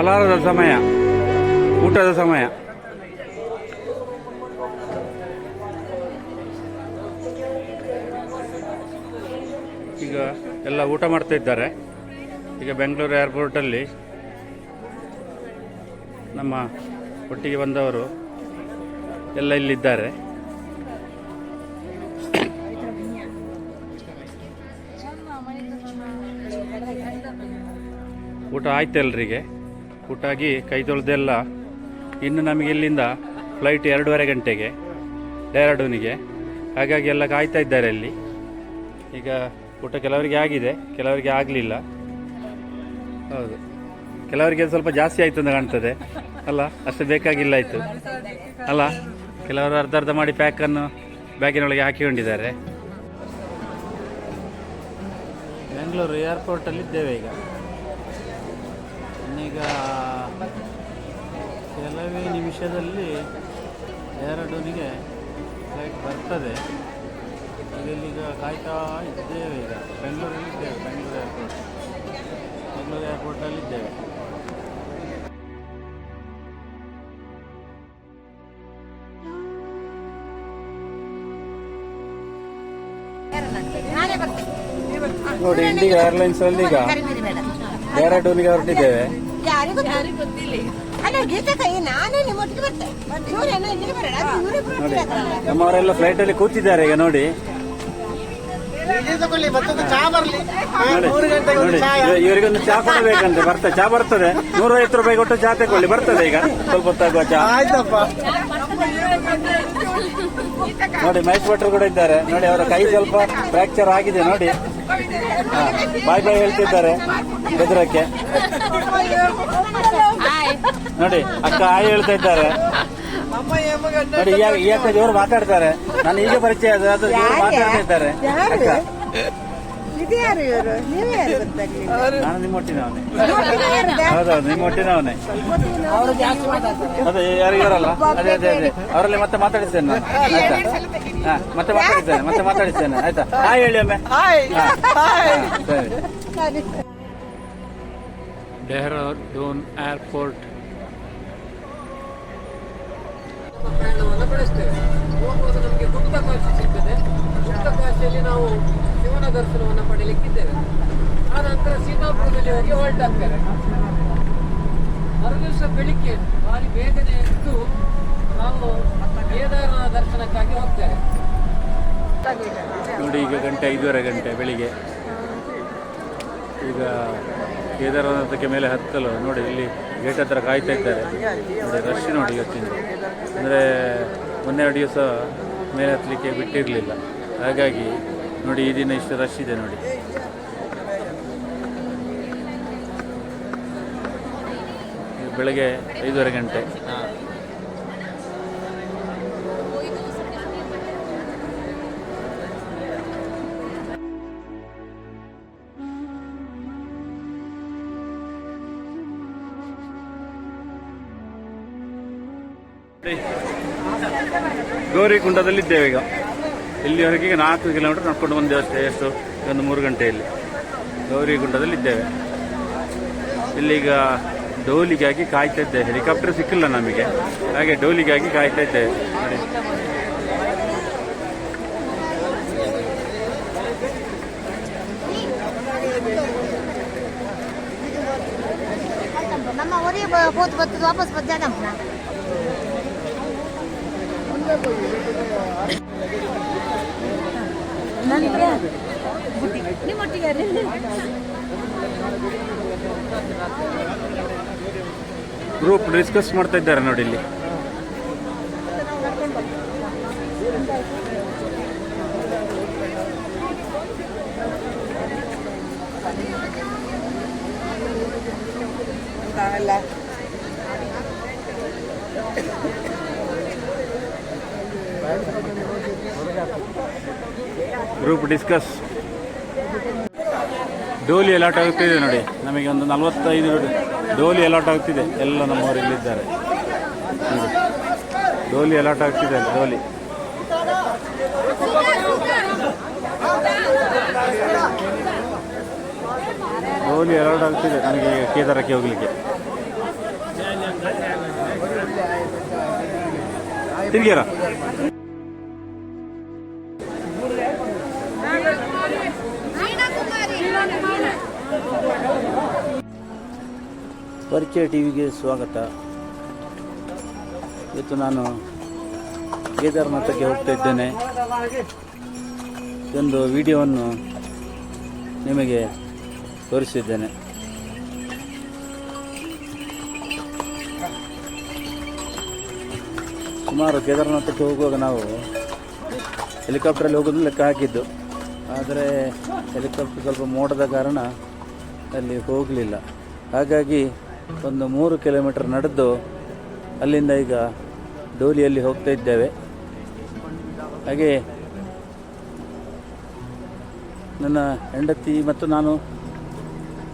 ಫಲಾರದ ಸಮಯ, ಊಟದ ಸಮಯ. ಈಗ ಎಲ್ಲ ಊಟ ಮಾಡ್ತಾ ಇದ್ದಾರೆ. ಈಗ ಬೆಂಗಳೂರು ಏರ್ಪೋರ್ಟಲ್ಲಿ ನಮ್ಮ ಒಟ್ಟಿಗೆ ಬಂದವರು ಎಲ್ಲ ಇಲ್ಲಿದ್ದಾರೆ. ಊಟ ಆಯ್ತು ಎಲ್ರಿಗೆ? ಊಟ ಆಗಿ ಕೈ ತೊಳೆದೆಲ್ಲ ಇನ್ನು ನಮಗೆ ಇಲ್ಲಿಂದ ಫ್ಲೈಟ್ ಎರಡೂವರೆ ಗಂಟೆಗೆ ಡೆಹ್ರಾಡೂನಿಗೆ ಹಾಗಾಗಿ ಎಲ್ಲ ಕಾಯ್ತಾ ಇದ್ದಾರೆ ಅಲ್ಲಿ. ಈಗ ಊಟ ಕೆಲವರಿಗೆ ಆಗಿದೆ, ಕೆಲವರಿಗೆ ಆಗಲಿಲ್ಲ. ಹೌದು. ಕೆಲವರಿಗೆ ಸ್ವಲ್ಪ ಜಾಸ್ತಿ ಆಯಿತು ಅಂತ ಕಾಣ್ತದೆ. ಅಲ್ಲ, ಅಷ್ಟು ಬೇಕಾಗಿಲ್ಲ ಆಯಿತು. ಅಲ್ಲ, ಕೆಲವರು ಅರ್ಧ ಅರ್ಧ ಮಾಡಿ ಪ್ಯಾಕನ್ನು ಬ್ಯಾಗಿನೊಳಗೆ ಹಾಕಿಕೊಂಡಿದ್ದಾರೆ. ಬೆಂಗಳೂರು ಏರ್ಪೋರ್ಟಲ್ಲಿ ಇದ್ದೇವೆ ಈಗ. ಇನ್ನೀಗ ಕೆಲವೇ ನಿಮಿಷದಲ್ಲಿ ಡೆಹ್ರಾಡೂನಿಗೆ ಫ್ಲೈಟ್ ಬರ್ತದೆ. ಈಗ ಇಲ್ಲಿಗ ಕಾಯ್ತಾ ಇದ್ದೇವೆ ಈಗ. ಬೆಂಗಳೂರಲ್ಲಿ ಇದ್ದೇವೆ ಬೆಂಗಳೂರು ಏರ್ಪೋರ್ಟ್ ಬೆಂಗಳೂರು ಏರ್ಪೋರ್ಟಲ್ಲಿ ಇದ್ದೇವೆ. ನಾನೇ ಬರ್ತೇನೆ ನೋಡಿ ಇಂಡಿಗಾ ಏರ್ಲೈನ್ಸ್ ಅಲ್ಲಿ ಈಗ ಡೆಹ್ರಾಡೂನಿಗೆ ಹೊರಟಿದ್ದೇವೆ. ಯಾರಿಗೂ ಗೊತ್ತಿಲ್ಲ. ಅಲ್ಲ ಗೀತೆ ಕೈ ನಾನೇ ನಿಮ್ಮೊಟ್ಟಿಗೆ ಬರ್ತೆ. ಇವ್ರೇನೋ ಇಲ್ಲಿಗೆ ಬರೋಣ ಇವ್ರೇ ನೋಡಿ ನಮ್ಮವರೆಲ್ಲ ಫ್ಲೈಟ್ ಅಲ್ಲಿ ಕೂತಿದ್ದಾರೆ ಈಗ ನೋಡಿ. ನೋಡಿ ಇವರಿಗೊಂದು ಚಾ ಕೊಡಬೇಕಂತೆ ಬರ್ತದೆ ಚಾ ಬರ್ತದೆ. ನೂರೈವತ್ತು ರೂಪಾಯಿ ಕೊಟ್ಟು ಚಾ ತಗೊಳ್ಳಿ ಬರ್ತದೆ ಈಗ. ಸ್ವಲ್ಪ ಹೊತ್ತಾಗುವ ಚಾ. ಆಯ್ತಪ್ಪ. ನೋಡಿ ಮಹೇಶ್ ಭಟ್ರು ಕೂಡ ಇದ್ದಾರೆ. ನೋಡಿ ಅವರ ಕೈ ಸ್ವಲ್ಪ ಫ್ರಾಕ್ಚರ್ ಆಗಿದೆ ನೋಡಿ. ಬಾಯ್ ಬಾಯ್ ಹೇಳ್ತಿದ್ದಾರೆ ಬೆದರಕ್ಕೆ. ನೋಡಿ ಅಕ್ಕ ಆಯ್ ಹೇಳ್ತಾ ಇದ್ದಾರೆ. ನೋಡಿ ಈ ಅಕ್ಕ ಜೋರು ಮಾತಾಡ್ತಾರೆ. ನಾನು ಈಗ ಪರಿಚಯ ಅದು ಮಾತಾಡ್ತಾ ಇದ್ದಾರೆ. ಅಕ್ಕ. ಇದು ಯಾರು ಇವರು? ನೀವೇ ಯಾರು ಗೊತ್ತಾಗ್ಲಿ ನಾನು ನಿಮ್ಮೊಟ್ಟಿನವನೇ ಹೌದೌದು ನಿಮ್ಮೊಟ್ಟಿನವನೇ ಅದೇ ಯಾರು ಅದೇ ಅದೇ ಅದೇ. ಅವರಲ್ಲಿ ಮತ್ತೆ ಮಾತಾಡಿಸ್ತೇನೆ ನಾನು. ಆಯ್ತಾ? ಹಾ ಮತ್ತೆ ಮಾತಾಡಿಸ್ತೇನೆ ಮತ್ತೆ ಮಾತಾಡಿಸ್ತೇನೆ. ಆಯ್ತಾ? ಹಾಯ್ ಹೇಳಿ ಒಮ್ಮೆ. ಸರಿ. ಡೆಹ್ರಾಡೂನ್ ಏರ್ಪೋರ್ಟ್ ಪ್ರಯಾಣವನ್ನು ಬೆಳೆಸ್ತೇವೆ ಹೋಗುವಾಗ ನಮಗೆ ಗುಪ್ತಕಾಶಿ ಸಿಗ್ತದೆ. ಗುಪ್ತಕಾಶಿಯಲ್ಲಿ ನಾವು ಶಿವನ ದರ್ಶನವನ್ನು ಪಡೆಯಲಿಕ್ಕಿದ್ದೇವೆ ಆ ನಂತರ ಸೀತಾಪುರದಲ್ಲಿ ಹೋಗಿ ಹೊರಟಾಗ್ತೇವೆ ಮರುದಿವಸ ಬೆಳಿಗ್ಗೆ ಭಾರಿ ಬೇಗನೆ ಎದ್ದು ನಾವು ಕೇದಾರನ ದರ್ಶನಕ್ಕಾಗಿ ಹೋಗ್ತೇವೆ. ನೋಡಿ ಈಗ ಗಂಟೆ ಐದೂವರೆ ಗಂಟೆ ಬೆಳಿಗ್ಗೆ. ಈಗ ಕೇದಾರನಾಥಕ್ಕೆ ಮೇಲೆ ಹತ್ತಲು ನೋಡಿ ಇಲ್ಲಿ ಗೇಟ್ ಹತ್ರ ಕಾಯ್ತಾ ಇದ್ದಾರೆ. ರಶ್ ನೋಡಿ ಇವತ್ತಿನ ಅಂದರೆ ಒಂದೆರಡು ದಿವಸ ಮೇಲೆ ಹತ್ತಲಿಕ್ಕೆ ಬಿಟ್ಟಿರಲಿಲ್ಲ. ಹಾಗಾಗಿ ನೋಡಿ ಈ ದಿನ ಇಷ್ಟು ರಶ್ ಇದೆ ನೋಡಿ. ಬೆಳಗ್ಗೆ ಐದೂವರೆ ಗಂಟೆ. ಗೌರಿಕುಂಡದಲ್ಲಿದ್ದೇವೆ ಈಗ. ಇಲ್ಲಿವರೆಗೆ ನಾಲ್ಕು ಕಿಲೋಮೀಟರ್ ನಡ್ಕೊಂಡು ಬಂದೆ ಅಷ್ಟೇ, ಎಷ್ಟು? ಒಂದು ಮೂರು ಗಂಟೆಯಲ್ಲಿ. ಗೌರಿಗುಂಡದಲ್ಲಿದ್ದೇವೆ ಇಲ್ಲಿಗ ಡೋಲಿಗಾಗಿ ಕಾಯ್ತಾ ಇದ್ದೇವೆ ಹೆಲಿಕಾಪ್ಟರ್ ಸಿಕ್ಕಿಲ್ಲ ನಮಗೆ. ಹಾಗೆ ಡೋಲಿಗಾಗಿ ಕಾಯ್ತಾ ಇದ್ದೇವೆ ನೋಡಿ. ವಾಪಸ್ ನಂತರ ನಿಮ್ಮೊಟ್ಟಿಗೆ ಯಾರು? ಗ್ರೂಪ್ ಡಿಸ್ಕಸ್ ಮಾಡ್ತಾ ಇದ್ದಾರೆ ನೋಡಿ ಇಲ್ಲಿ. ಅಲ್ಲ ಗ್ರೂಪ್ ಡಿಸ್ಕಸ್ ಡೋಲಿ ಅಲಾಟ್ ಆಗುತ್ತಿದೆ ನೋಡಿ. ನಮಗೆ ಒಂದು ನಲವತ್ತೈದು ಡೋಲಿ ಅಲಾಟ್ ಆಗ್ತಿದೆ ಎಲ್ಲ ನಮ್ಮವರು ಇಲ್ಲಿದ್ದಾರೆ ಡೋಲಿ ಅಲಾಟ್ ಆಗ್ತಿದೆ ಡೋಲಿ ಡೋಲಿ ಅಲಾಟ್ ಆಗ್ತಿದೆ ನನಗೆ ಕೇದಾರಕ್ಕೆ ಹೋಗ್ಲಿಕ್ಕೆ. ತಿರ್ಗ್ಯಾರ. ಪರಿಚಯ ಟಿ ವಿಗೆ ಸ್ವಾಗತ. ಇವತ್ತು ನಾನು ಕೇದಾರನಾಥಕ್ಕೆ ಹೋಗ್ತಾ ಇದ್ದೇನೆ. ಒಂದು ವಿಡಿಯೋವನ್ನು ನಿಮಗೆ ತೋರಿಸಿದ್ದೇನೆ. ಸುಮಾರು ಕೇದಾರನಾಥಕ್ಕೆ ಹೋಗುವಾಗ ನಾವು ಹೆಲಿಕಾಪ್ಟ್ರಲ್ಲಿ ಹೋಗೋದು ಲೆಕ್ಕ ಹಾಕಿದ್ದು. ಆದರೆ ಹೆಲಿಕಾಪ್ಟರ್ ಸ್ವಲ್ಪ ಮೋಡದ ಕಾರಣ ಅಲ್ಲಿ ಹೋಗಲಿಲ್ಲ. ಹಾಗಾಗಿ ಒಂದು ಮೂರು ಕಿಲೋಮೀಟರ್ ನಡೆದು ಅಲ್ಲಿಂದ ಈಗ ಡೋಲಿಯಲ್ಲಿ ಹೋಗ್ತಾ ಇದ್ದೇವೆ. ಹಾಗೆ ನನ್ನ ಹೆಂಡತಿ ಮತ್ತು ನಾನು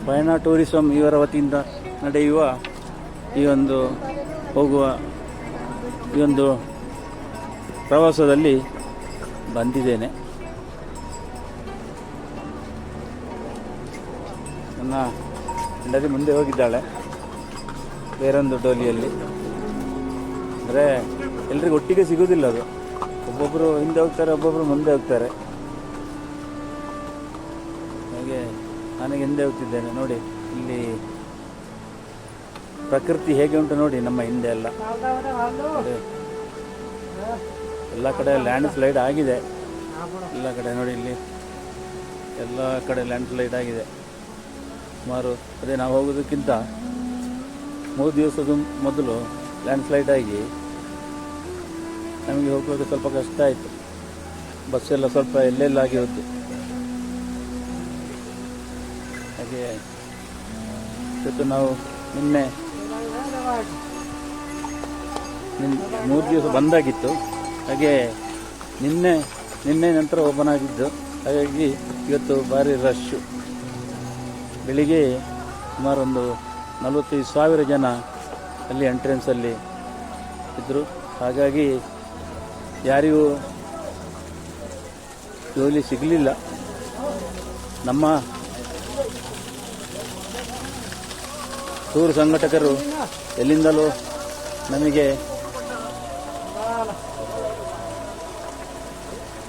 ಪಯಣ ಟೂರಿಸಂ ಇವರ ವತಿಯಿಂದ ನಡೆಯುವ ಈ ಒಂದು ಹೋಗುವ ಈ ಒಂದು ಪ್ರವಾಸದಲ್ಲಿ ಬಂದಿದ್ದೇನೆ. ನನ್ನ ಹೆಂಡತಿ ಮುಂದೆ ಹೋಗಿದ್ದಾಳೆ. ಬೇರೊಂದು ಡೋಲಿಯಲ್ಲಿ. ಅಂದರೆ ಎಲ್ರಿಗೂ ಒಟ್ಟಿಗೆ ಸಿಗೋದಿಲ್ಲ ಅದು. ಒಬ್ಬೊಬ್ಬರು ಹಿಂದೆ ಹೋಗ್ತಾರೆ ಒಬ್ಬೊಬ್ಬರು ಮುಂದೆ ಹೋಗ್ತಾರೆ. ಹಾಗೆ ನನಗೆ ಹಿಂದೆ ಹೋಗ್ತಿದ್ದೇನೆ, ನೋಡಿ. ಇಲ್ಲಿ ಪ್ರಕೃತಿ ಹೇಗೆ ಉಂಟು ನೋಡಿ, ನಮ್ಮ ಹಿಂದೆ ಎಲ್ಲ. ಎಲ್ಲ ಕಡೆ ಲ್ಯಾಂಡ್ ಸ್ಲೈಡ್ ಆಗಿದೆ. ಎಲ್ಲ ಕಡೆ ನೋಡಿ ಇಲ್ಲಿ. ಎಲ್ಲ ಕಡೆ ಲ್ಯಾಂಡ್ ಸ್ಲೈಡ್ ಆಗಿದೆ. ಸುಮಾರು, ಅದೇ ನಾವು ಹೋಗೋದಕ್ಕಿಂತ ಮೂರು ದಿವಸದ ಮೊದಲು ಲ್ಯಾಂಡ್ ಫ್ಲೈಟ್ ಆಗಿ ನಮಗೆ ಹೋಗುವಾಗ ಸ್ವಲ್ಪ ಕಷ್ಟ ಆಯಿತು. ಬಸ್ಸೆಲ್ಲ ಸ್ವಲ್ಪ ಎಲ್ಲೆಲ್ಲಾಗಿ ಹೋದ್ದು ಹಾಗೆ ಇವತ್ತು ನಾವು ನಿನ್ನೆ ನಿನ್ ಮೂರು ದಿವಸ ಬಂದಾಗಿತ್ತು. ಹಾಗೆ ನಿನ್ನೆ ನಿನ್ನೆ ನಂತರ ಓಪನ್ ಆಗಿದ್ದು. ಹಾಗಾಗಿ ಇವತ್ತು ಭಾರಿ ರಶ್ಶು ಬೆಳಿಗ್ಗೆ ಸುಮಾರು ಒಂದು ನಲವತ್ತೈದು ಸಾವಿರ ಜನ ಅಲ್ಲಿ ಎಂಟ್ರೆನ್ಸಲ್ಲಿ ಇದ್ದರು ಹಾಗಾಗಿ ಯಾರಿಗೂ ಜೋಲಿ ಸಿಗಲಿಲ್ಲ. ನಮ್ಮ ಟೂರ್ ಸಂಘಟಕರು ಎಲ್ಲಿಂದಲೂ ನಮಗೆ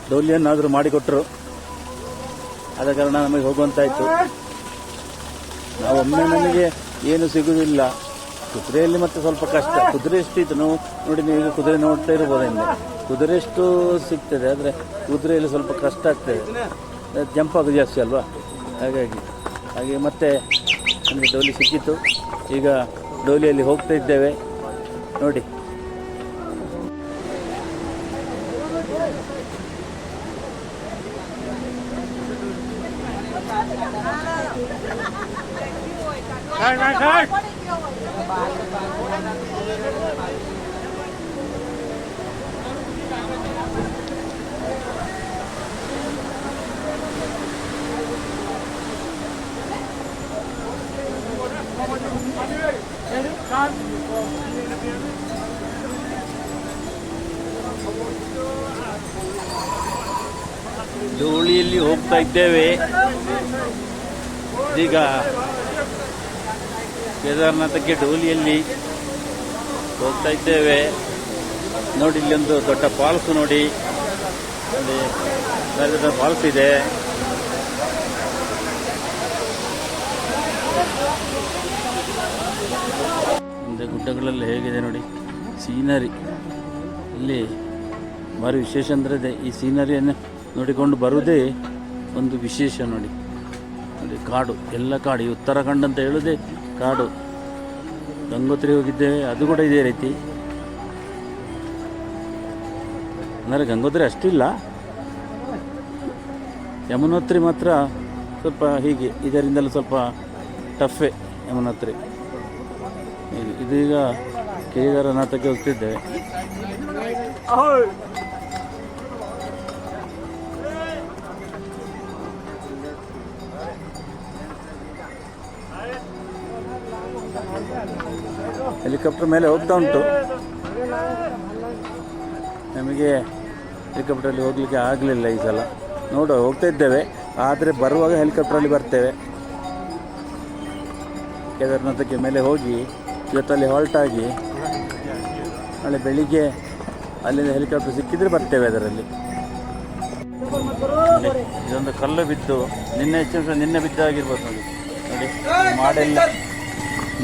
ಡೋಲಿಯನ್ನಾದರೂ ಮಾಡಿಕೊಟ್ಟರು ಆದ ಕಾರಣ ನಮಗೆ ಹೋಗುವಂತಾಯಿತು. ನಾವು ಒಮ್ಮೆ ನಮಗೆ ಏನು ಸಿಗುವುದಿಲ್ಲ ಕುದುರೆಯಲ್ಲಿ ಮತ್ತೆ ಸ್ವಲ್ಪ ಕಷ್ಟ. ಕುದುರೆ ಎಷ್ಟು ಇತ್ತು ನೋಡಿ ನೀವು ಈಗ ಕುದುರೆ ನೋಡ್ತಾ ಇರ್ಬೋದು ಕುದುರೆ ಎಷ್ಟು ಸಿಗ್ತದೆ, ಆದರೆ ಕುದುರೆಯಲ್ಲಿ ಸ್ವಲ್ಪ ಕಷ್ಟ ಆಗ್ತದೆ. ಜಂಪ್ ಆಗೋದು ಜಾಸ್ತಿ ಅಲ್ವಾ? ಹಾಗಾಗಿ, ಹಾಗೆ ಮತ್ತೆ ನಮಗೆ ಡೋಲಿ ಸಿಕ್ಕಿತ್ತು. ಈಗ ಡೋಲಿಯಲ್ಲಿ ಹೋಗ್ತಾ ಇದ್ದೇವೆ. ನೋಡಿ. ಹೋಗ್ತಾ ಇದ್ದೇವೆ. ಈಗ ಕೇದಾರನಾಥಕ್ಕೆ ಡೋಲಿಯಲ್ಲಿ ಹೋಗ್ತಾ ಇದ್ದೇವೆ. ನೋಡಿ ಇಲ್ಲಿ ಒಂದು ದೊಡ್ಡ ಫಾಲ್ಸ್ ನೋಡಿ. ಅಲ್ಲಿ ದೊಡ್ಡ ಫಾಲ್ಸ್ ಇದೆ. ಮುಂದೆ ಗುಡ್ಡಗಳಲ್ಲಿ ಹೇಗಿದೆ ನೋಡಿ, ಸೀನರಿ. ಇಲ್ಲಿ ಭಾರಿ ವಿಶೇಷ ಅಂದರೆ ಇದೆ. ಈ ಸೀನರಿಯನ್ನು ನೋಡಿಕೊಂಡು ಬರುವುದೇ ಒಂದು ವಿಶೇಷ ನೋಡಿ. ನೋಡಿ, ಕಾಡು, ಎಲ್ಲ ಕಾಡು, ಈ ಉತ್ತರಾಖಂಡ್ ಅಂತ ಹೇಳಿದೆ ಕಾಡು. ಗಂಗೋತ್ರಿ ಹೋಗಿದ್ದೆ, ಅದು ಕೂಡ ಇದೇ ರೀತಿ. ಅಂದರೆ ಗಂಗೋತ್ರಿ ಅಷ್ಟಿಲ್ಲ ಯಮುನೋತ್ರಿ ಮಾತ್ರ ಸ್ವಲ್ಪ ಹೀಗೆ, ಇದರಿಂದಲೂ ಸ್ವಲ್ಪ ಟಫೆ ಯಮುನೋತ್ರಿ. ಇದು- ಇದೀಗ ಕೇದಾರನಾಥಕ್ಕೆ ಹೋಗ್ತಿದ್ದೇವೆ. ಹೆಲಿಕಾಪ್ಟರ್ ಮೇಲೆ ಹೋಗ್ತಾ ಉಂಟು. ನಮಗೆ ಹೆಲಿಕಾಪ್ಟ್ರಲ್ಲಿ ಹೋಗಲಿಕ್ಕೆ ಆಗಲಿಲ್ಲ ಈ ಸಲ. ನೋಡು, ಹೋಗ್ತಾ ಇದ್ದೇವೆ. ಆದರೆ ಬರುವಾಗ ಹೆಲಿಕಾಪ್ಟ್ರಲ್ಲಿ ಬರ್ತೇವೆ. ಕೇದಾರನಾಥಕ್ಕೆ ಮೇಲೆ ಹೋಗಿ, ಇವತ್ತಲ್ಲಿ ಹಾಲ್ಟ್ ಆಗಿ, ನಾಳೆ ಬೆಳಿಗ್ಗೆ ಅಲ್ಲಿಂದ ಹೆಲಿಕಾಪ್ಟರ್ ಸಿಕ್ಕಿದ್ರೆ ಬರ್ತೇವೆ ಅದರಲ್ಲಿ. ಇದೊಂದು ಕಲ್ಲು ಬಿದ್ದು, ನಿನ್ನೆ ಹೆಚ್ಚಿನ ನಿನ್ನೆ ಬಿದ್ದಾಗಿರ್ಬೋದು ನೋಡಿ. ಮಾಡೆಲ್ಲ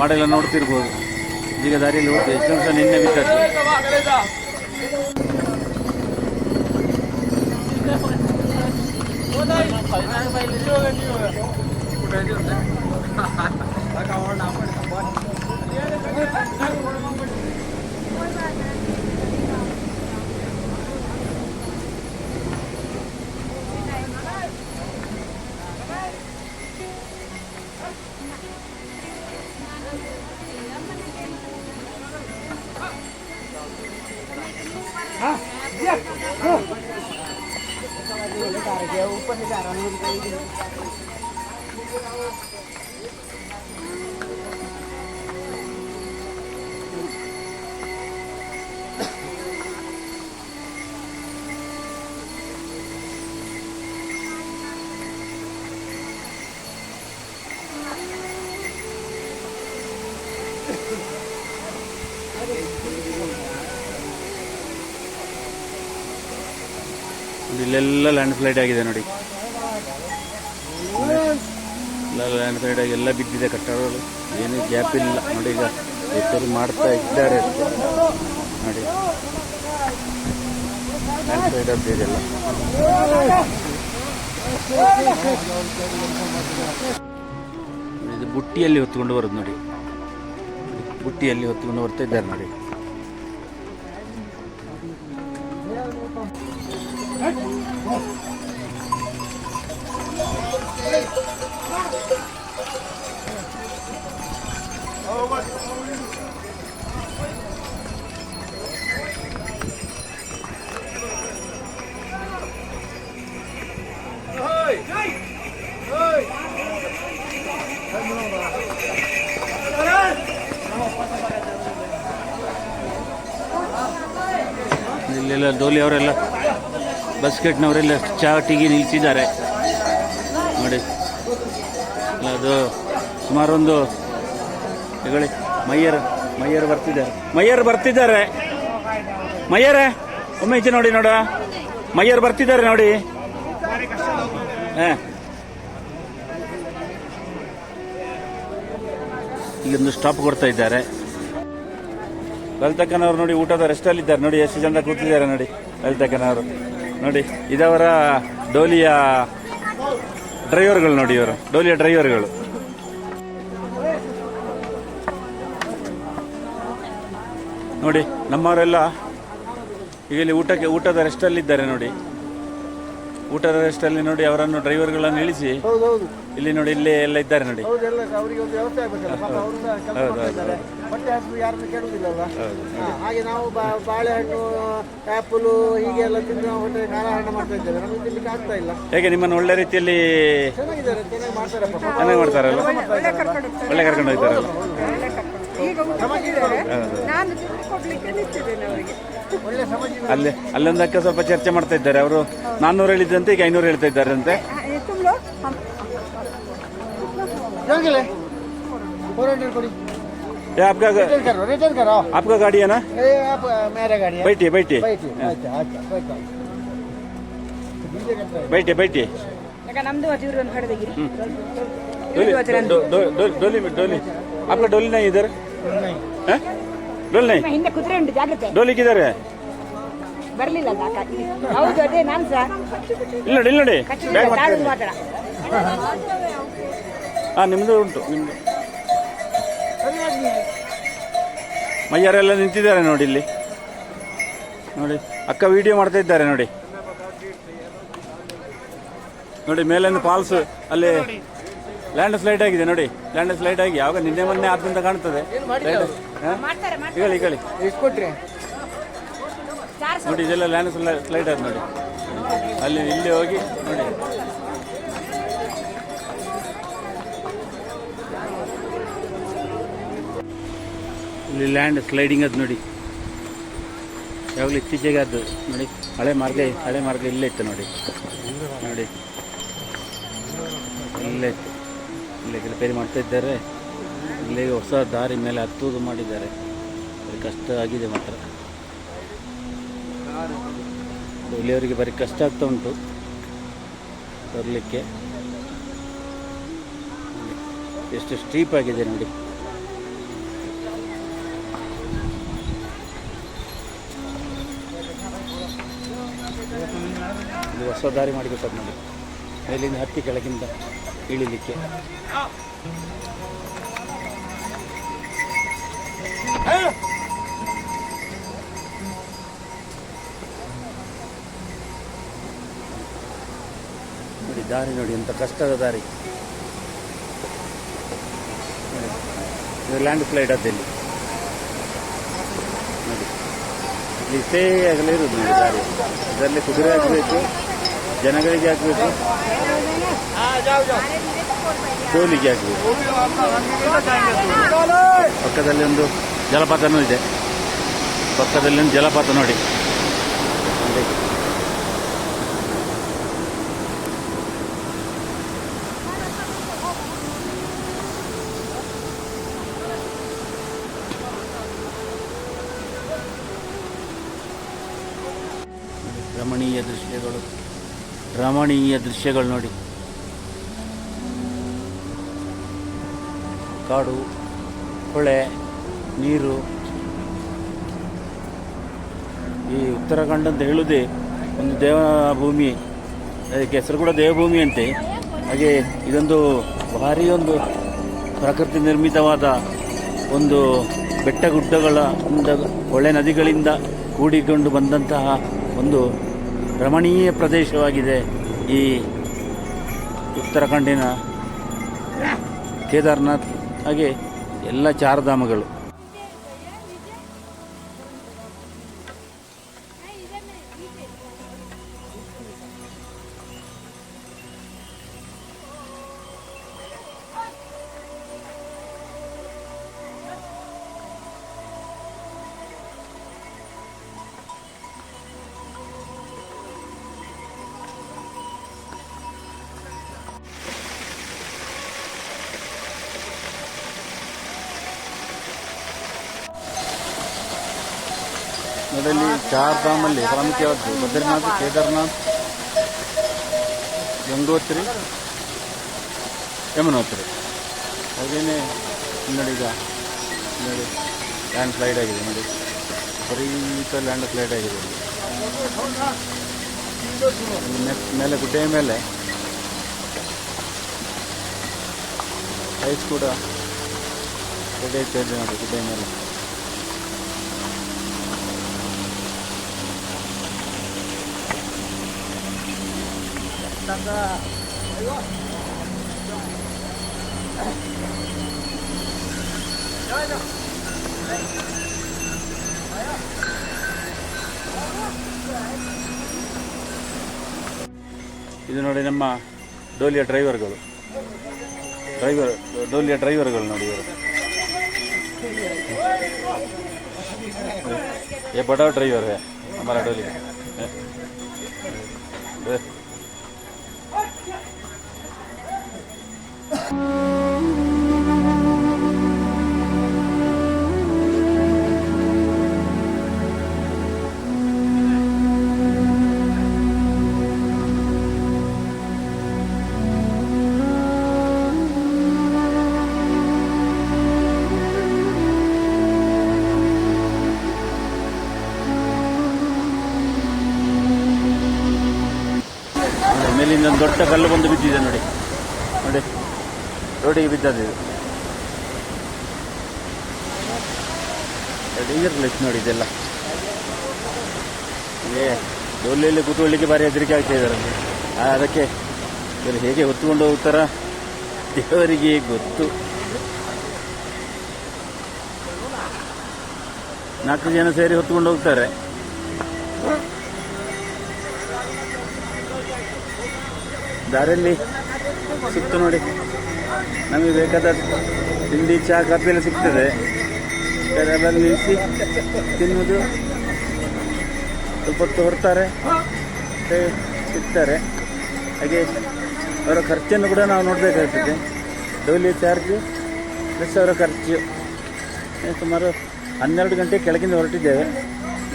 ಮಾಡೆಲ್ಲ ನೋಡ್ತಿರ್ಬೋದು. ಈಗ ದಾರಿಯಲ್ಲಿ ಹೋಗಿ ಹೆಚ್ಚು ನಿಮಿಷ ನಿನ್ನೆ ಬಿದ್ದದ್ದು. ऊपर से ಇಲ್ಲೆಲ್ಲ ಲ್ಯಾಂಡ್ ಸ್ಲೈಡ್ ಆಗಿದೆ ನೋಡಿ. ಎಲ್ಲ ಲ್ಯಾಂಡ್ ಸ್ಲೈಡ್ ಆಗಿ ಎಲ್ಲ ಬಿದ್ದಿದೆ ಕಟ್ಟಡಗಳು. ಏನು ಗ್ಯಾಪ್ ಇಲ್ಲ. ನೋಡಿ ಈಗ ರಿಪೇರಿ ಮಾಡ್ತಾ ಇದ್ದಾರೆ ನೋಡಿ. ಲ್ಯಾಂಡ್ ಸ್ಲೈಡ್ ಆಗ್ತಿದೆಲ್ಲ ಇದು ಬುಟ್ಟಿಯಲ್ಲಿ ಹೊತ್ಕೊಂಡು ಬರೋದು ನೋಡಿ. ಬುಟ್ಟಿಯಲ್ಲಿ ಹೊತ್ಕೊಂಡು ಬರ್ತಾ ಇದ್ದಾರೆ ನೋಡಿ. ಇಲ್ಲೆಲ್ಲ ಧೋಲಿ ಅವರೆಲ್ಲ ಬಸ್ಕೆಟ್ನವರೆಲ್ಲ ಚಾಟಿಗೆ ನಿಲ್ಸಿದ್ದಾರೆ. ನೋಡಿ ಅದು ಸುಮಾರೊಂದು ಹೇಳಿ ಮಯ್ಯರ್ ಮಯ್ಯರ್ ಬರ್ತಿದ್ದಾರೆ. ಮಯ್ಯರ್ ಬರ್ತಿದ್ದಾರೆ. ಮಯ್ಯರೇ ಒಮ್ಮೆ ಇಚ್ಛೆ ನೋಡಿ, ನೋಡ. ಮಯ್ಯರ್ ಬರ್ತಿದ್ದಾರೆ ನೋಡಿ. ಹಾಂ. ಇಲ್ಲೊಂದು ಸ್ಟಾಪ್ ಕೊಡ್ತಾ ಇದ್ದಾರೆ. ಲಲಿತಕ್ಕನವರು ನೋಡಿ ಊಟದ ರೆಸ್ಟಲ್ಲಿ ಇದ್ದಾರೆ. ನೋಡಿ ಎಷ್ಟು ಜನ ಕೂತಿದ್ದಾರೆ ನೋಡಿ ಲಲಿತಕ್ಕನವರು. ನೋಡಿ ಇದವರ ಡೋಲಿಯ ಡ್ರೈವರ್ಗಳು ನೋಡಿ ಇವರು. ಡೋಲಿಯ ಡ್ರೈವರ್ಗಳು. ನೋಡಿ ನಮ್ಮವರೆಲ್ಲ ಈಗ ಇಲ್ಲಿ ಊಟಕ್ಕೆ ಊಟದ ರೆಸ್ಟಲ್ಲಿ ಇದ್ದಾರೆ ನೋಡಿ. ಊಟದ ರೆಸ್ಟಲ್ಲಿ ನೋಡಿ ಅವರನ್ನು ಡ್ರೈವರ್ಗಳನ್ನು ಇಳಿಸಿ ಹೌದೌದು ಇಲ್ಲಿ ನೋಡಿ ಇಲ್ಲೇ ಎಲ್ಲ ಇದ್ದಾರೆ ನೋಡಿ. ಹೌದೆಲ್ಲ ಅವರಿಗೆ ಒಂದು ವ್ಯವಸ್ಥೆ ಆಗ್ಬೇಕಲ್ಲ ಪಾಪ ಅವರು ಸಹ ಕೆಲಸ ಹೌದು, ಮಾಡ್ತಾ ಹೌದು, ಇದ್ದಾರೆ ಹೊಟ್ಟೆ ಹಸಿವು ಯಾರನ್ನು ಕೇಳುವುದಿಲ್ಲಲ್ಲ. ಹಾ, ಹಾಗೆ ನಾವು ಬಾ- ಬಾಳೆಹಣ್ಣು ಆ್ಯಪಲು ಹೀಗೆಲ್ಲ ತಿಂದು ನಾವು ಹೊಟ್ಟೆ ಕಾಲಹರಣ ಮಾಡ್ತಾ ಇದ್ದೇವೆ. ನಮಗೆ ತಿನ್ಲಿಕ್ಕೆ ಆಗ್ತಾ ಇಲ್ಲ. ಹೇಗೆ ನಿಮ್ಮನ್ನು ಒಳ್ಳೆ ರೀತಿಯಲ್ಲಿ ಚೆನ್ನಾಗಿದ್ದಾರೆ ಚೆನ್ನಾಗಿ ಮಾಡ್ತಾರಪ್ಪ. ಪಾಪ ಚೆನ್ನಾಗಿ ಮಾಡ್ತಾರಲ್ಲ? ಒಳ್ಳೆ ಕರ್ಕೊಂಡು ಹೋಗ್ತಾರಲ್ಲ? ಸಮಾಜೀಕರಣ ಹೌದು ನಾನು ದುಡ್ಡು ಕೊಡ್ಲಿಕ್ಕೆ ನಿಂತಿದ್ದೇನೆ ಅವರಿಗೆ ಒಳ್ಳೆ ಸಮಾಜ ಅಲ್ಲಿ ಅಲ್ಲೊಂದಕ್ಕೆ ಸ್ವಲ್ಪ ಚರ್ಚೆ ಮಾಡ್ತಾ ಇದ್ದಾರೆ ಅವರು ನಾನ್ನೂರು ಹೇಳಿದ್ದಂತೆ ಈಗ ಐನೂರು ಹೇಳ್ತಾ ಇದ್ದಾರೆ ಅಂತೆ तुम लोग हम ಜೋಗಿಲೆ फोर हंड्रेड कोड़ी ये आपका रिटर्न करो रिटर्न करो आपका गाड़ी है ना ए आप मेरा गाड़ी है बैठिए बैठिए बैठिए अच्छा अच्छा बैठो डीजे करता है बैठिए बैठिए ಈಗ ನಮ್ದು ಮಜೂರು ಒಂದು ಕಡೆದಿಗಿರಿ डोली डो- डो- डो- डोली में डोली ಹ? ಡೋಲ್ ನಾಯಿ ಹಿಂದೆ ಕುದುರೆ ಉಂಟು ಜಾಗ್ರತೆ. ಡೋಲಿಕ್ಕಿದ್ದಾರೆ ಬರ್ಲಿಲ್ಲ ಅಲ್ಲ ಹೌದು ಅದೇ ನಾನು ಸಹ ಇಲ್ಲ ನೋಡಿ, ಇಲ್ಲ ನೋಡಿ. ಕಚ್ಚುದಿಲ್ಲ, ಬ್ಯಾಗ್ ಮಾಡಿ. ನಿಮ್ಮದು ಉಂಟು ನಿಮ್ಮದು ಮಯ್ಯರೆಲ್ಲ ನಿಂತಿದ್ದಾರೆ ನೋಡಿ ಇಲ್ಲಿ. ನೋಡಿ ಅಕ್ಕ ವಿಡಿಯೋ ಮಾಡ್ತಾ ಇದ್ದಾರೆ ನೋಡಿ. ನೋಡಿ ಮೇಲಿಂದ ಫಾಲ್ಸ್ ಅಲ್ಲಿ ಲ್ಯಾಂಡ್ ಸ್ಲೈಡ್ ಆಗಿದೆ ನೋಡಿ. ಲ್ಯಾಂಡ್ ಸ್ಲೈಡ್ ಆಗಿ ಯಾವಾಗ ನಿನ್ನೆ ಮೊನ್ನೆ ಆದ್ರಿಂದ ಕಾಣ್ತದೆ ಕೊಟ್ರಿ ನೋಡಿ ಇದೆಲ್ಲ ಲ್ಯಾಂಡ್ ಸ್ಲೈಡ್ ಆದ ನೋಡಿ. ಅಲ್ಲಿ ಇಲ್ಲಿ ಹೋಗಿ ನೋಡಿ. ಇಲ್ಲಿ ಲ್ಯಾಂಡ್ ಸ್ಲೈಡಿಂಗ್ ಅದು ನೋಡಿ. ಯಾವಾಗಲೂ ಇತ್ತೀಚೆಗೆ ಅದು ನೋಡಿ. ಹಳೆ ಮಾರ್ಗ ಹಳೆ ಮಾರ್ಗ ಇಲ್ಲೇ ಇತ್ತು ನೋಡಿ. ನೋಡಿ. ಇಲ್ಲೇ ಇತ್ತು. ಇಲ್ಲೇ ರಿಪೇರಿ ಮಾಡ್ತಾ ಇದ್ದಾರೆ. ಇಲ್ಲಿ ಹೊಸ ದಾರಿ ಮೇಲೆ ಹತ್ತುವುದು ಮಾಡಿದ್ದಾರೆ. ಕಷ್ಟ ಆಗಿದೆ ಮಾತ್ರ. ಇಲ್ಲಿಯವರಿಗೆ ಬರೀ ಕಷ್ಟ ಆಗ್ತಾ ಉಂಟು. ಬರಲಿಕ್ಕೆ. ಎಷ್ಟು ಸ್ಟೀಪ್ ಆಗಿದೆ ನೋಡಿ. ಹೊಸ ದಾರಿ ಮಾಡಿಕೊಟ್ಟದ್ದು ನೋಡಿ. ಮೇಲಿಂದ ಹತ್ತಿ ಕೆಳಗಿಂದ. ಇಳಿಲಿಕ್ಕೆ. ನೋಡಿ, ದಾರಿ ನೋಡಿ, ಎಂತ ಕಷ್ಟದ ದಾರಿ. ಲ್ಯಾಂಡ್ ಸ್ಲೈಡ್ ಅದಲ್ಲಿ ನೋಡಿ, ಇಲ್ಲಿ ಸೇ ಆಗಲೇ ಇರೋದು ನೋಡಿ ದಾರಿ. ಇದರಲ್ಲಿ ಕುದುರೆ ಆಗಬೇಕು, ಜನಗಳಿಗೆ ಹಾಕಬೇಕು ಟೋಲಿಗೆ ಹಾಕಬೇಕು ಪಕ್ಕದಲ್ಲಿ ಒಂದು ಜಲಪಾತನೂ ಇದೆ. ಪಕ್ಕದಲ್ಲಿ ಒಂದು ಜಲಪಾತ ನೋಡಿ. ರಮಣೀಯ ದೃಶ್ಯಗಳು. ರಮಣೀಯ ದೃಶ್ಯಗಳು ನೋಡಿ. ಕಾಡು, ಹೊಳೆ, ನೀರು. ಈ ಉತ್ತರಾಖಂಡ ಅಂತ ಹೇಳುವುದೇ ಒಂದು ದೇವ ಭೂಮಿ ಅದಕ್ಕೆ ಹೆಸರು ಕೂಡ ದೇವಭೂಮಿ ಅಂತೆ. ಹಾಗೆ ಇದೊಂದು ಭಾರಿ ಒಂದು ಪ್ರಕೃತಿ ನಿರ್ಮಿತವಾದ ಒಂದು ಬೆಟ್ಟ ಗುಡ್ಡಗಳ ಇಂದ ಹೊಳೆ ನದಿಗಳಿಂದ ಕೂಡಿಕೊಂಡು ಬಂದಂತಹ ಒಂದು ರಮಣೀಯ ಪ್ರದೇಶವಾಗಿದೆ ಈ ಉತ್ತರಾಖಂಡಿನ ಕೇದಾರ್ನಾಥ್ ಹಾಗೆ ಎಲ್ಲ ಚಾರಧಾಮಗಳು. ಅದರಲ್ಲಿ ಚಾರ್ ಧಾಮಲ್ಲಿ ಪ್ರಾಮುಖ್ಯವಾದ್ದು ಬದ್ರಿನಾಥ್, ಕೇದಾರ್ನಾಥ್, ಗಂಗೋತ್ರಿ, ಯಮುನೋತ್ರಿ. ಹಾಗೇನೆ ನೋಡಿ ಈಗ ನೋಡಿ ಲ್ಯಾಂಡ್ ಸ್ಲೈಡ್ ಆಗಿದೆ ನೋಡಿ. ಬರೀತ ಲ್ಯಾಂಡ್ ಸ್ಲೈಡ್ ಆಗಿದೆ ಮೇಲೆ ಗುಡ್ಡೆಯ ಮೇಲೆ ಐಸ್ ಕೂಡ ರೆಡಿ ಐತೆ ನೋಡಿ ಗುಡ್ಡೆಯ ಮೇಲೆ. தந்தா ஐயோ ಇದು ನೋಡಿ ನಮ್ಮ ಡೋಲಿಯ ಡ್ರೈವರ್ಗಳು ಡ್ರೈವರ್ ಡೋಲಿಯ ಡ್ರೈವರ್ಗಳು ನೋಡಿ ಇವರು ಏ ಬಡವ ಡ್ರೈವರ್ ಹಮಾರ ಡೋಲಿ ಒಂದು ದೊಡ್ಡ ಕಲ್ಲು ಬಂದು ಬಿದ್ದಿದೆ ನೋಡಿ ನೋಡಿ ರೋಡಿಗೆ ಬಿದ್ದದ್ದು ಇದು. ಡೇಂಜರ್ ಪ್ಲೇಸ್ ನೋಡಿ ಇದೆಲ್ಲ. ಏ ಕೂತ್ಕೊಳ್ಳಿಕ್ಕೆ ಭಾರಿ ಹೆದರಿಕೆ ಆಗ್ತಾ ಇದ್ದಾರೆ ಅದಕ್ಕೆ ಇವರು ಹೇಗೆ ಹೊತ್ತುಕೊಂಡು ಹೋಗ್ತಾರ ದೇವರಿಗೆ ಗೊತ್ತು. ನಾಲ್ಕು ಜನ ಸೇರಿ ಹೊತ್ಕೊಂಡು ಹೋಗ್ತಾರೆ. ದಾರಿಯಲ್ಲಿ ಸಿಕ್ತು ನೋಡಿ. ನಮಗೆ ಬೇಕಾದ ತಿಂಡಿ, ಚಹಾ, ಕಾಫಿ ಎಲ್ಲ ಸಿಗ್ತದೆ. ಅದರಲ್ಲಿ ನಿಲ್ಲಿಸಿ ತಿನ್ನುವುದು. ಸ್ವಲ್ಪ ಹೊತ್ತು ಹೊರ್ತಾರೆ ಸಿಗ್ತಾರೆ. ಹಾಗೆ ಅವರ ಖರ್ಚನ್ನು ಕೂಡ ನಾವು ನೋಡಬೇಕಾಗ್ತದೆ. ಡೈಲಿ ಚಾರ್ಜು, ಪ್ಲಸ್ ಅವರ ಖರ್ಚು. ಸುಮಾರು ಹನ್ನೆರಡು ಗಂಟೆ ಕೆಳಗಿಂದ ಹೊರಟಿದ್ದೇವೆ.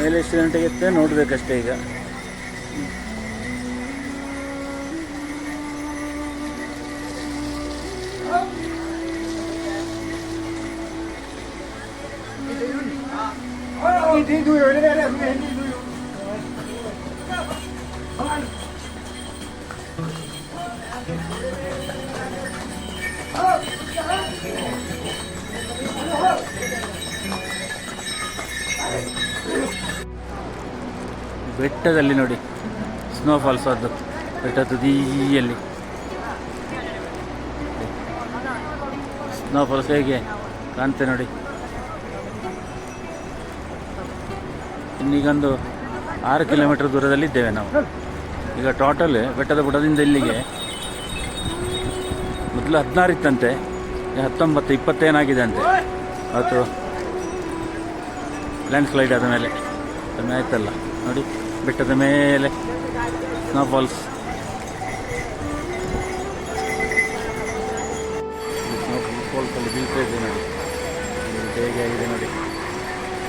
ಮೇಲೆ ಎಷ್ಟು ಗಂಟೆಗೆ ನೋಡಬೇಕಷ್ಟೇ ಈಗ. ಬೆಟ್ಟದಲ್ಲಿ ನೋಡಿ ಸ್ನೋ ಫಾಲ್ಸ್ ಅದು ಬೆಟ್ಟ ತುದಿಯಲ್ಲಿ ಸ್ನೋ ಫಲಸ ಹೇಗೆ ಕಾಣ್ತೆ ನೋಡಿ. ಇನ್ನೀಗೊಂದು ಆರು ಕಿಲೋಮೀಟರ್ ದೂರದಲ್ಲಿದ್ದೇವೆ ನಾವು. ಈಗ ಟೋಟಲ್ ಬೆಟ್ಟದ ಬುಡದಿಂದ ಇಲ್ಲಿಗೆ ಮೊದಲು ಹದಿನಾರು ಇತ್ತಂತೆ ಹತ್ತೊಂಬತ್ತು, ಇಪ್ಪತ್ತೇನಾಗಿದೆ ಅಂತೆ. ಅವತ್ತು ಲ್ಯಾಂಡ್ ಸ್ಲೈಡ್ ಆದ ಮೇಲೆ ಆಯ್ತಲ್ಲ. ನೋಡಿ, ಬೆಟ್ಟದ ಮೇಲೆ ಸ್ನೋ ಫಾಲ್ಸ್ ಇದು ಆಗಿದೆ ನೋಡಿ.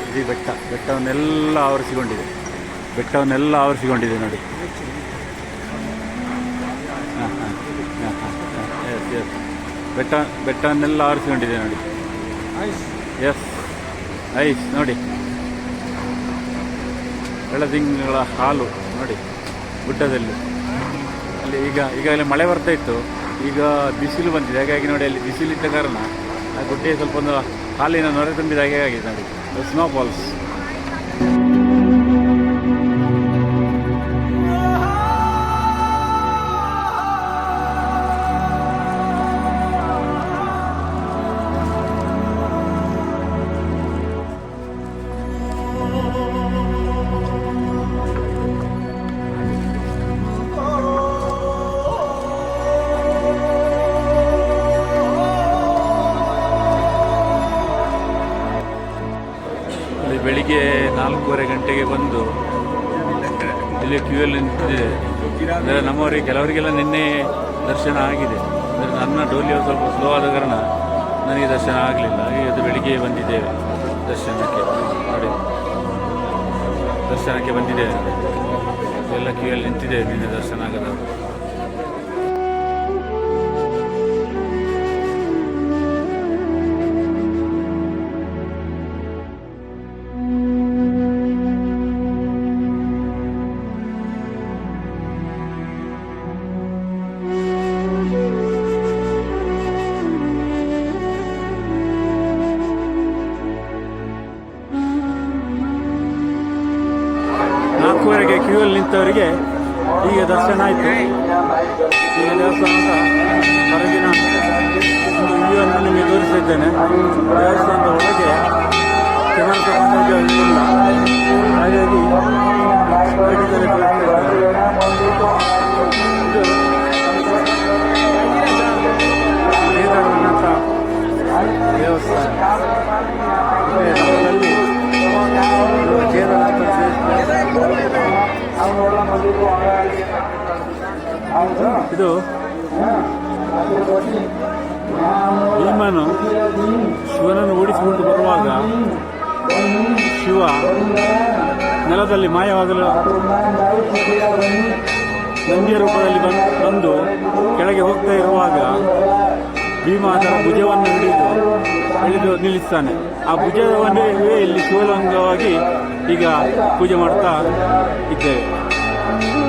ಇಡೀ ಬೆಟ್ಟ ಬೆಟ್ಟವನ್ನೆಲ್ಲ ಆವರಿಸಿಕೊಂಡಿದೆ. ಬೆಟ್ಟವನ್ನೆಲ್ಲ ಆವರಿಸಿಕೊಂಡಿದೆ ನೋಡಿ. ಹಾಂ ಹಾಂ ಹಾಂ ಹಾಂ ಎಸ್ ಎಸ್ ಬೆಟ್ಟ ಬೆಟ್ಟವನ್ನೆಲ್ಲ ಆವರಿಸಿಕೊಂಡಿದೆ ನೋಡಿ. ಎಸ್ ಐಸ್ ನೋಡಿ. ಬೆಳದಿಂಗಳ ಹಾಲು ನೋಡಿ ಗುಡ್ಡದಲ್ಲಿ. ಅಲ್ಲಿ ಈಗ ಈಗಾಗಲೇ ಮಳೆ ಬರ್ತಾ ಇತ್ತು. ಈಗ ಬಿಸಿಲು ಬಂದಿದೆ. ಹಾಗಾಗಿ ನೋಡಿ ಅಲ್ಲಿ ಬಿಸಿಲಿದ್ದ ಕಾರಣ ಆ ಗುಡ್ಡೆ ಸ್ವಲ್ಪ ಒಂದು ಹಾಲಿನ ನೊರೆ ತುಂಬಿದ ಹಾಗೆ ಆಗಿದೆ ನೋಡಿ. ಸ್ನೋ ಫಾಲ್ಸ್ ಸ್ಲೋ ಆದ ಕಾರಣ ನನಗೆ ದರ್ಶನ ಆಗಲಿಲ್ಲ. ಇವತ್ತು ಬೆಳಿಗ್ಗೆ ಬಂದಿದ್ದೇವೆ. ದರ್ಶನಕ್ಕೆ ನೋಡಿ. ದರ್ಶನಕ್ಕೆ ಬಂದಿದ್ದೇವೆ. ಎಲ್ಲ ಕ್ಯೂಯಲ್ಲಿ ನಿಂತಿದ್ದೇವೆ. ನಿನ್ನೆ ದರ್ಶನ ಆಗದ. ಕ್ಯೂ ಅಲ್ಲಿ ನಿಂತವರಿಗೆ ಈಗ ದರ್ಶನ ಆಯಿತು ಈಗ ದೇವಸ್ಥಾನದ ಹೊರಗಿನ ಒಂದು ವ್ಯೂ ಅನ್ನು ನಿಮಗೆ ತೋರಿಸಿದ್ದೇನೆ ದೇವಸ್ಥಾನದ ಒಳಗೆ ಕ್ಯಾಮರಾ ತಗೊಂಡೋಗಿಲ್ಲ ಹಾಗಾಗಿ ಬೇಡಿಕೆಯಲ್ಲಿ ತೋರಿಸ್ತಾ ಇದ್ದೇನೆ. ಇದು ಕೇದಾರನಾಥ ದೇವಸ್ಥಾನ ಇದು ಭೀಮನು ಶಿವನನ್ನು ಓಡಿಸಿಕೊಂಡು ಬರುವಾಗ ಶಿವ ನೆಲದಲ್ಲಿ ಮಾಯವಾಗಲು ನಂದಿಯ ರೂಪದಲ್ಲಿ ಬಂದ್ ಕೆಳಗೆ ಹೋಗ್ತಾ ಇರುವಾಗ ಭೀಮ ಅದರ ಭುಜವನ್ನು ಹಿಡಿದು ಹಿಡಿದು ನಿಲ್ಲಿಸ್ತಾನೆ. ಆ ಭುಜವನ್ನೇ ಇಲ್ಲಿ ಶಿವಲಿಂಗವಾಗಿ ಈಗ ಪೂಜೆ ಮಾಡ್ತಾ ಇದ್ದೇವೆ. Thank.